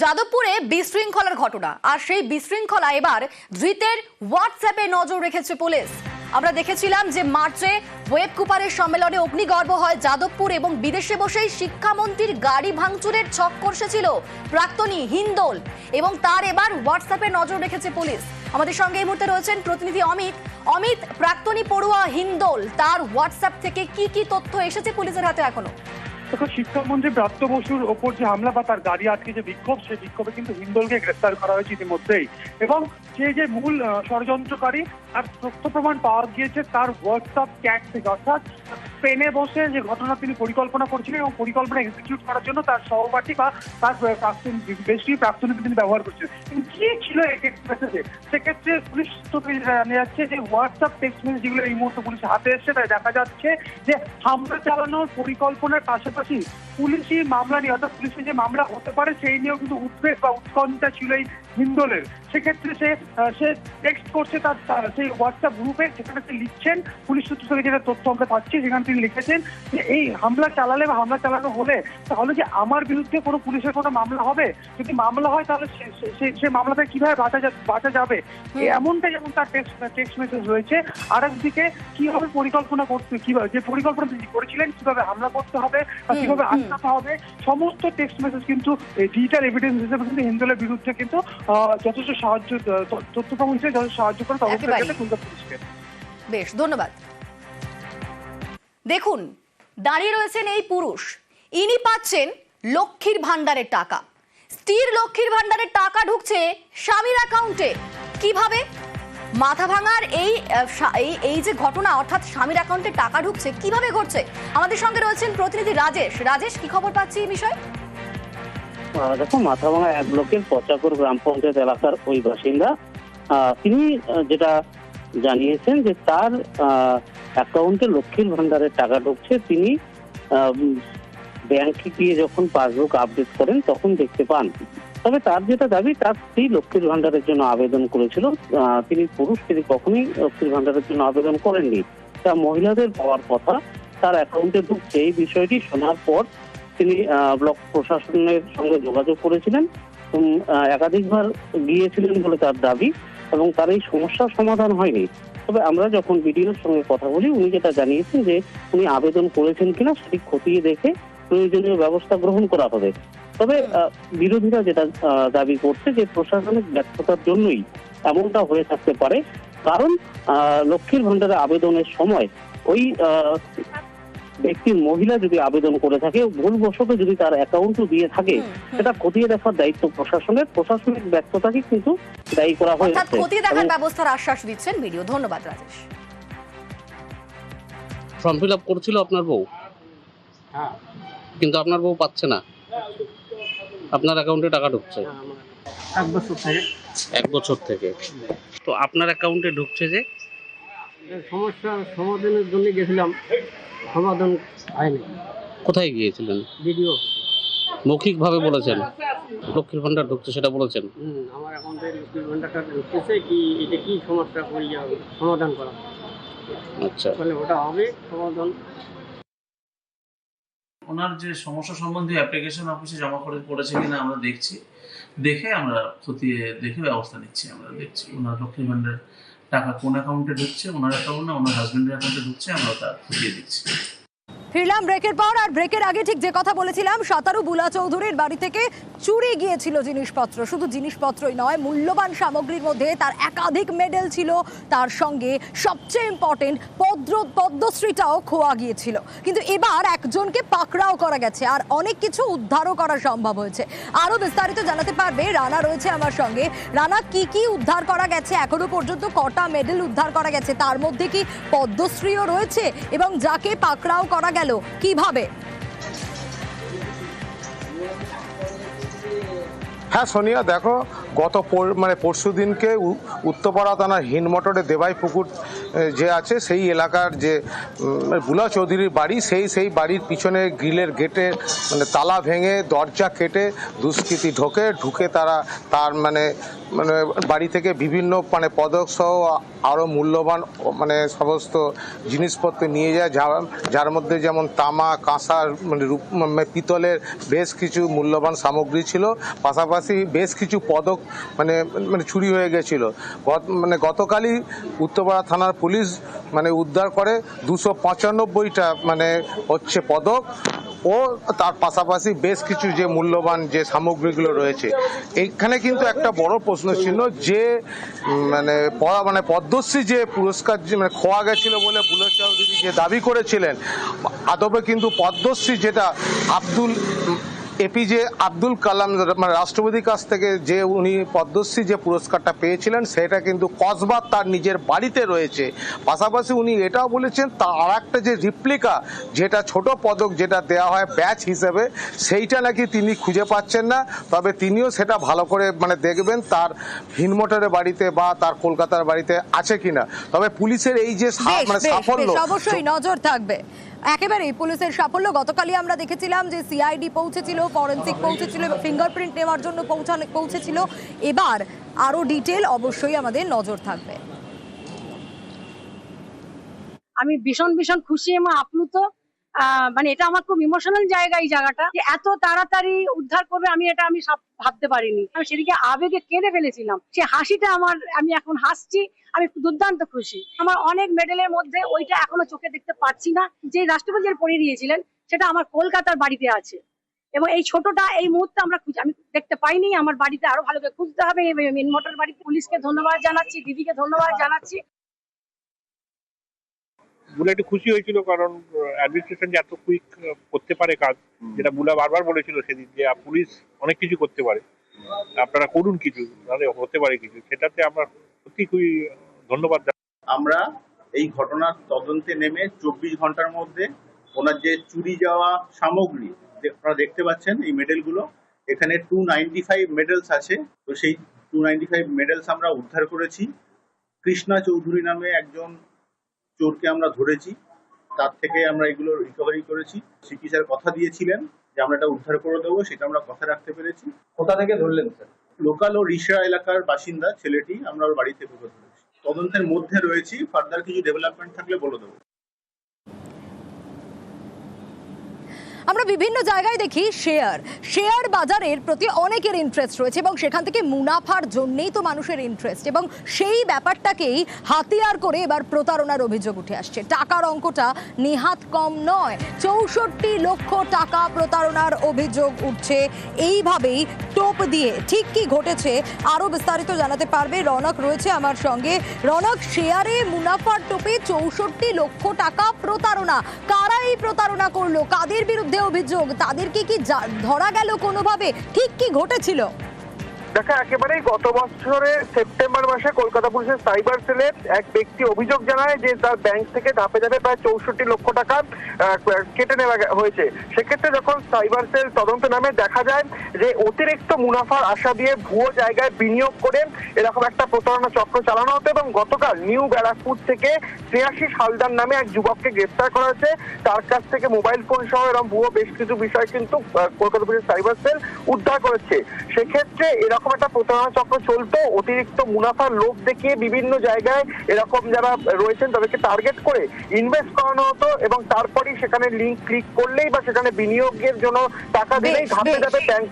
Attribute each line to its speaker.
Speaker 1: যাদবপুরে বিশৃঙ্খলার ঘটনা। আর সেই বিশৃঙ্খলা এবার ধৃতের হোয়াটসঅ্যাপে নজর রেখেছে পুলিশ। আমরা দেখেছিলাম যে মার্চে ওয়েব কুপারের সম্মেলনে অগ্নিগর্ভ হয় যাদবপুর এবং বিদেশে বসেই শিক্ষামন্ত্রীর গাড়ি ভাঙচুরের ছক কষেছিল প্রাক্তনী হিন্দোল। এবং তার এবার হোয়াটসঅ্যাপে নজর রেখেছে পুলিশ। আমাদের সঙ্গে এই মুহূর্তে রয়েছেন প্রতিনিধি অমিত। অমিত, প্রাক্তনী পড়ুয়া হিন্দোল, তার হোয়াটসঅ্যাপ থেকে কি কি তথ্য এসেছে পুলিশের হাতে এখনও?
Speaker 2: দেখো শিক্ষামন্ত্রী ব্রাত্য বসুর ওপর যে হামলা বা তার গাড়ি আটকে যে বিক্ষোভ, সেই বিক্ষোভে কিন্তু হিন্দলকে গ্রেফতার করা হয়েছে ইতিমধ্যেই। এবং সে যে মূল ষড়যন্ত্রকারী, তার তথ্য প্রমাণ পাওয়া গিয়েছে, তার হোয়াটসঅ্যাপ চ্যাট থেকে, অর্থাৎ স্পেনে বসে যে ঘটনা তিনি পরিকল্পনা করছিলেন এবং পরিকল্পনা এক্সিকিউট করার জন্য তার সহপাঠী বা তার প্রাক্তন বেশি প্রাক্তনীকে তিনি ব্যবহার করছেন কিন্তু কি ছিল এই টেক্সট মেসেজে সেক্ষেত্রে পুলিশ সূত্রে জানা যাচ্ছে যে হোয়াটসঅ্যাপ টেক্সট মেসেজ যেগুলো এই মুহূর্তে পুলিশের হাতে এসছে, তাই দেখা যাচ্ছে যে হামলা চালানোর পরিকল্পনার পাশাপাশি পুলিশি মামলা নিয়ে, অর্থাৎ পুলিশের যে মামলা হতে পারে, সেই নিয়েও কিন্তু উদ্বেগ বা উৎকণ্ঠা ছিল এই হিন্দোলের। সেক্ষেত্রে সে সে টেক্সট করছে তার সেই হোয়াটসঅ্যাপ গ্রুপে সেখানে সে লিখছেন পুলিশ সূত্র থেকে যেটা তথ্য আমরা পাচ্ছি সেখানে তিনি লিখেছেন যে এই হামলা চালালে বা হামলা চালানো হলে তাহলে যে আমার বিরুদ্ধে কোনো পুলিশের কোনো মামলা হবে? যদি মামলা হয় তাহলে সে- মামলাটা কীভাবে বাঁচা বাঁচা যাবে? এমনটা যেমন তার টেক্সট টেক্সট মেসেজ রয়েছে আর একদিকে কীভাবে পরিকল্পনা করতে কীভাবে যে পরিকল্পনা তিনি করেছিলেন কীভাবে হামলা করতে হবে বা কীভাবে। আটকাতে হবে সমস্ত টেক্সট মেসেজ কিন্তু ডিজিটাল এভিডেন্স হিসেবে কিন্তু হিন্দুলের বিরুদ্ধে কিন্তু যথেষ্ট সাহায্য তথ্য প্রমাণ হিসেবে যথেষ্ট সাহায্য করে। পুলিশকে
Speaker 1: বেশ ধন্যবাদ। দেখুন দাঁড়িয়ে রয়েছেন এই পুরুষ। ইনি পাচ্ছেন লক্ষ্মীর ভান্ডারের টাকা। স্ত্রীর লক্ষ্মীর ভান্ডারের টাকা ঢুকছে স্বামীর অ্যাকাউন্টে কীভাবে? মাথা ভাঙার এই এই যে ঘটনা অর্থাৎ স্বামীর অ্যাকাউন্টে টাকা ঢুকছে কীভাবে ঘটছে? আমাদের সঙ্গে রয়েছেন প্রতিনিধি রাজেশ। রাজেশ কি খবর পাচ্ছি এই বিষয়ে?
Speaker 3: দেখো, মাথাভাঙা এক ব্লকের পচাকুর গ্রাম পঞ্চায়েত এলাকার ওই বাসিন্দা। তিনি যেটা জানিয়েছেন যে তার অ্যাকাউন্টে লক্ষ্মীর ভান্ডারের টাকা ঢুকছে। তিনি ব্যাংকে গিয়ে যখন পাসবুক আপডেট করেন, তখন দেখতে পান। তবে তার যেটা দাবি, তার স্ত্রী লক্ষ্মীর ভান্ডারের জন্য আবেদন করেছিল। তিনি পুরুষ, তিনি কখনোই লক্ষ্মীর ভান্ডারের জন্য আবেদন করেননি। তা মহিলাদের পাওয়ার কথা, তার অ্যাকাউন্টে ঢুকছে এই বিষয়টি শোনার পর তিনি ব্লক প্রশাসনের সঙ্গে যোগাযোগ করেছিলেন একাধিকবার গিয়েছিলেন বলে তার দাবি, এবং তার এই সমস্যার সমাধান হয়নি। তবে আমরা যখন বিডিওর সঙ্গে কথা বলি, উনি যেটা জানিয়েছেন যে, উনি আবেদন করেছেন কিনা সেটি খতিয়ে দেখে প্রয়োজনীয় ব্যবস্থা গ্রহণ করা হবে। তবে বিরোধীরা যেটা দাবি করছে যে, প্রশাসনিক ব্যর্থতার জন্যই এমনটা হয়ে থাকতে পারে। কারণ লক্ষ্মীর ভান্ডারে আবেদনের সময় ওই ব্যক্তির মহিলা যদি আবেদন করে থাকে ভুলবশত যদি তার অ্যাকাউন্টও দিয়ে থাকে। সেটা খতিয়ে দেখার দায়িত্ব প্রশাসনের। প্রশাসনিক ব্যর্থতাকে কিন্তু দায়ী করা
Speaker 1: অর্থাৎ
Speaker 3: হয়েছে
Speaker 1: খতিয়ে দেখার ব্যবস্থার আশ্বাস দিচ্ছেন ভিডিও ধন্যবাদ রাজেশ।
Speaker 4: ফর্ম ফিল আপ করছিল আপনার বউ?
Speaker 5: হ্যাঁ।
Speaker 4: কিন্তু আপনার বউ পাচ্ছে না। আপনার অ্যাকাউন্টে টাকা ঢুকছে।
Speaker 5: এক বছর থেকে।
Speaker 4: এক বছর থেকে। তো আপনার অ্যাকাউন্টে ঢুকছে যে?
Speaker 5: সমস্যা সমাধানের জন্য গেছিলাম। সমাধান হয়নি।
Speaker 4: কোথায় গিয়েছিলেন?
Speaker 5: ভিডিও
Speaker 4: মৌখিকভাবে বলেছেন। লক্ষ্মীর ভান্ডার ঢুকছে সেটা বলেছেন।
Speaker 5: আমার অ্যাকাউন্টে লক্ষ্মীর ভান্ডারটা ঢুকতেছে কি এটা কি সমস্যা করি সমাধান করা
Speaker 4: আচ্ছা।
Speaker 5: তাহলে ওটা হবে সমাধান।
Speaker 6: ওনার যে সমস্যা সম্বন্ধে অ্যাপ্লিকেশন অফিসে জমা করে পড়েছে কিনা আমরা দেখছি। দেখে আমরা খতিয়ে দেখে ব্যবস্থা নিচ্ছি আমরা দেখছি। ওনার লক্ষ্মী ভান্ডার টাকা কোন অ্যাকাউন্টে ঢুকছে, ওনার অ্যাকাউন্ট না, ওনার হাজবেন্ডের অ্যাকাউন্টে ঢুকছে, আমরা তা খুঁজিয়ে দিচ্ছি।
Speaker 1: ফিরলাম ব্রেকের পর, আর ব্রেকের আগে ঠিক যে কথা বলেছিলাম, সাতারু বুলা চৌধুরীর বাড়ি থেকে চুরি গিয়েছিল জিনিসপত্র। শুধু জিনিসপত্রই নয়, মূল্যবান সামগ্রীর মধ্যে তার একাধিক মেডেল ছিল। তার সঙ্গে সবচেয়ে ইম্পর্টেন্ট পদ্ম পদ্মশ্রীটাও খোয়া গিয়েছিল। কিন্তু এবার একজনকে পাকড়াও করা গেছে, আর অনেক কিছু উদ্ধারও করা সম্ভব হয়েছে। আরও বিস্তারিত জানাতে পারবে রানা রয়েছে আমার সঙ্গে। রানা, কি কি উদ্ধার করা গেছে? এখনও পর্যন্ত কটা মেডেল উদ্ধার করা গেছে? তার মধ্যে কি পদ্মশ্রীও রয়েছে? এবং যাকে পাকড়াও করা গেল, কীভাবে?
Speaker 7: হ্যাঁ সোনিয়া, দেখো, গত মানে পরশু দিনকে উত্তরপাড়া থানার হিনমটরে দেবাই পুকুর যে আছে, সেই এলাকার যে বুলা চৌধুরীর বাড়ি, সেই সেই বাড়ির পিছনে গ্রিলের গেটে মানে তালা ভেঙে দরজা কেটে দুষ্কৃতি ঢোকে, ঢুকে তারা তার মানে মানে বাড়ি থেকে বিভিন্ন মানে পদক সহ আরও মূল্যবান মানে সমস্ত জিনিসপত্র নিয়ে যায় যার যার মধ্যে যেমন তামা, কাঁসার মানে রূপ মানে পিতলের বেশ কিছু মূল্যবান সামগ্রী ছিল। পাশাপাশি বেশ কিছু পদক মানে মানে চুরি হয়ে গেছিল। মানে গতকালই উত্তরপাড়া থানার পুলিশ মানে উদ্ধার করে দুশো পঁচানব্বইটা মানে হচ্ছে পদক। ও তার পাশাপাশি বেশ কিছু যে মূল্যবান যে সামগ্রীগুলো রয়েছে এইখানে কিন্তু একটা বড় প্রশ্ন ছিল যে মানে মানে পদ্মশ্রী যে পুরস্কার মানে খোয়া গেছিল বলে বুলেট চৌধুরী যে দাবি করেছিলেন আদবে কিন্তু পদ্মশ্রী যেটা আব্দুল এপিজে আব্দুল কালাম মানে রাষ্ট্রপতির কাছ থেকে যে উনি পদ্মশ্রী যে পুরস্কারটা পেয়েছিলেন সেটা কিন্তু কসবা তার নিজের বাড়িতে রয়েছে। পাশাপাশি উনি এটাও বলেছেন তার আর একটা যে রিপ্লিকা যেটা ছোট পদক যেটা দেওয়া হয় ব্যাচ হিসেবে সেইটা নাকি তিনি খুঁজে পাচ্ছেন না তবে তিনিও সেটা ভালো করে মানে দেখবেন তার ভিনমোটরের বাড়িতে বা তার কলকাতার বাড়িতে আছে কিনা। তবে পুলিশের এই যে মানে সাফল্য
Speaker 1: অবশ্যই নজর থাকবে। একেবারেই পুলিশের সাফল্য, গতকালই আমরা দেখেছিলাম যে সিআইডি পৌঁছেছিল ফরেন্সিক পৌঁছেছিল ফিঙ্গারপ্রিন্ট নেওয়ার জন্য পৌঁছানো, পৌঁছেছিল। এবার আরও ডিটেল অবশ্যই আমাদের নজর থাকবে।
Speaker 8: আমি ভীষণ ভীষণ খুশি এবং আপ্লুত। মানে এটা আমার খুব ইমোশনাল জায়গা এই জায়গাটা, যে এত তাড়াতাড়ি উদ্ধার করবে, আমি এটা আমি ভাবতে পারিনি। আমি সেদিকে আবেগে কেঁদে ফেলেছিলাম। সে হাসিটা আমার, আমি এখন হাসছি, আমি দুর্দান্ত খুশি। আমার অনেক মেডেলের মধ্যে ওইটা এখনও চোখে দেখতে পাচ্ছি না। যে রাষ্ট্রপতি পরিয়ে দিয়েছিলেন, সেটা আমার কলকাতার বাড়িতে আছে। এবং এই ছোটটা, এই মুহূর্তে আমরা আমি দেখতে পাইনি, আমার বাড়িতে আরও ভালো করে খুঁজতে হবে। মিনমোটর বাড়িতে পুলিশকে ধন্যবাদ জানাচ্ছি, দিদিকে ধন্যবাদ জানাচ্ছি।
Speaker 9: বুলা একটু খুশি হয়েছিল কারণ অ্যাডমিনিস্ট্রেশন যে এত কুইক করতে পারে কাজ যেটা বুলা বারবার বলেছিল সেদিন যে পুলিশ অনেক কিছু করতে পারে। আপনারা করুন কিছু নাহলে হতে পারে কিছু। সেটাতে আমরা সত্যি খুবই ধন্যবাদ
Speaker 10: আমরা এই ঘটনার তদন্তে নেমে চব্বিশ ঘণ্টার মধ্যে ওনার যে চুরি যাওয়া সামগ্রী আপনারা দেখতে পাচ্ছেন এই মেডেলগুলো এখানে টু নাইনটি ফাইভ মেডেলস আছে। তো সেই টু নাইনটি ফাইভ মেডেলস আমরা উদ্ধার করেছি। কৃষ্ণা চৌধুরী নামে একজন চোরকে আমরা ধরেছি তার থেকে আমরা এগুলো রিকভারি করেছি। সিপি স্যার কথা দিয়েছিলেন যে আমরা এটা উদ্ধার করে দেবো সেটা আমরা কথা রাখতে পেরেছি।
Speaker 11: কোথা থেকে ধরলেন স্যার?
Speaker 10: লোকাল ও রিসরা এলাকার বাসিন্দা ছেলেটি আমরা ওর বাড়িতে থেকে ধরেছি। তদন্তের মধ্যে রয়েছি ফার্দার কিছু ডেভেলপমেন্ট থাকলে বলে দেবো।
Speaker 1: আমরা বিভিন্ন জায়গায় দেখি শেয়ার শেয়ার বাজারের প্রতি অনেকের ইন্টারেস্ট রয়েছে এবং সেখান থেকে মুনাফার জন্যেই তো মানুষের ইন্টারেস্ট এবং সেই ব্যাপারটাকেই হাতিয়ার করে এবার প্রতারণার অভিযোগ উঠে আসছে। টাকার অঙ্কটা নিহাত কম নয়, চৌষট্টি লক্ষ টাকা প্রতারণার অভিযোগ উঠছে। এইভাবেই টোপ দিয়ে ঠিক কি ঘটেছে আরও বিস্তারিত জানাতে পারবে রনক রয়েছে আমার সঙ্গে। রনক শেয়ারে মুনাফার টোপে চৌষট্টি লক্ষ টাকা প্রতারণা, কারা এই প্রতারণা করল? কাদের বিরুদ্ধে অভিযোগ তাদেরকে কি ধরা গেল কোনোভাবে? ঠিক কি ঘটেছিল?
Speaker 12: দেখা, একেবারেই গত বছরের সেপ্টেম্বর মাসে কলকাতা পুলিশের সাইবার সেলে এক ব্যক্তি অভিযোগ জানায় যে তার ব্যাংক থেকে ধাপে ধাপে প্রায় চৌষট্টি লক্ষ টাকা কেটে নেওয়া হয়েছে। সেক্ষেত্রে যখন সাইবার সেল তদন্ত নামে দেখা যায় যে অতিরিক্ত মুনাফার আশা দিয়ে ভুয়ো জায়গায় বিনিয়োগ করে এরকম একটা প্রতারণা চক্র চালানো হতো এবং গতকাল নিউ ব্যারাকপুর থেকে শ্রেয়াশিস হালদার নামে এক যুবককে গ্রেফতার করা হয়েছে। তার কাছ থেকে মোবাইল ফোন সহ এরকম ভুয়ো বেশ কিছু বিষয় কিন্তু কলকাতা পুলিশের সাইবার সেল উদ্ধার করেছে। সেক্ষেত্রে এরকম একটা প্রতারণা চক্র চলতো অতিরিক্ত মুনাফার লোভ দেখিয়ে বিভিন্ন জায়গায় এরকম যারা রয়েছেন তাদেরকে টার্গেট করে ইনভেস্ট করানো হতো এবং তারপরেই সেখানে লিঙ্ক ক্লিক করলেই বা সেখানে বিনিয়োগের জন্য টাকা দিলেই ধাপে ধাপে ব্যাংক